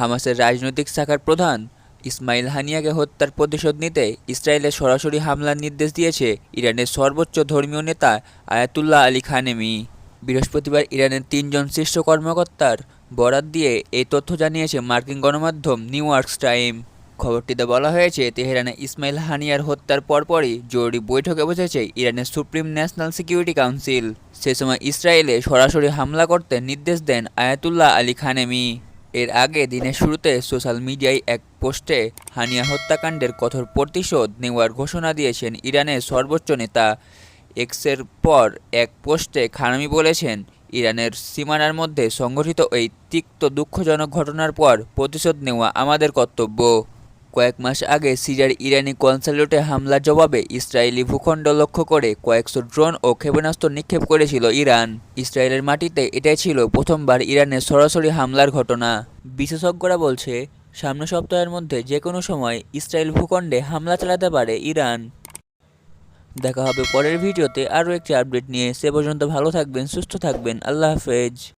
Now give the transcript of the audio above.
হামাসের রাজনৈতিক শাখার প্রধান ইসমাইল হানিয়াকে হত্যার প্রতিশোধ নিতে ইসরায়েলে সরাসরি হামলার নির্দেশ দিয়েছে ইরানের সর্বোচ্চ ধর্মীয় নেতা আয়াতুল্লাহ আলী খানেমি। বৃহস্পতিবার ইরানের তিনজন শীর্ষ কর্মকর্তার বরাত দিয়ে এই তথ্য জানিয়েছে মার্কিন গণমাধ্যম নিউ ইয়র্কস টাইম। খবরটিতে বলা হয়েছে, তেহরানে ইসমাইল হানিয়ার হত্যার পরপরই জরুরি বৈঠকে বসেছে ইরানের সুপ্রিম ন্যাশনাল সিকিউরিটি কাউন্সিল। সে সময় ইসরায়েলে সরাসরি হামলা করতে নির্দেশ দেন আয়াতুল্লাহ আলী খানেমি। এর আগে দিনের শুরুতে সোশ্যাল মিডিয়ায় এক পোস্টে হানিয়া হত্যাকাণ্ডের কঠোর প্রতিশোধ নেওয়ার ঘোষণা দিয়েছেন ইরানের সর্বোচ্চ নেতা। এক্সের পর এক পোস্টে খানামি বলেছেন, ইরানের সীমানার মধ্যে সংঘটিত এই তিক্ত দুঃখজনক ঘটনার পর প্রতিশোধ নেওয়া আমাদের কর্তব্য। কয়েক মাস আগে সিরিয়ার ইরানি কনসালেটে হামলার জবাবে ইসরায়েলি ভূখণ্ড লক্ষ্য করে কয়েকশো ড্রোন ও ক্ষেপণাস্ত্র নিক্ষেপ করেছিল ইরান। ইসরায়েলের মাটিতে এটাই ছিল প্রথমবার ইরানের সরাসরি হামলার ঘটনা। বিশেষজ্ঞরা বলছে, সামনের সপ্তাহের মধ্যে যে কোনো সময় ইসরায়েল ভূখণ্ডে হামলা চালাতে পারে ইরান। দেখা হবে পরের ভিডিওতে আরও একটি আপডেট নিয়ে। সে পর্যন্ত ভালো থাকবেন, সুস্থ থাকবেন। আল্লাহ হাফেজ।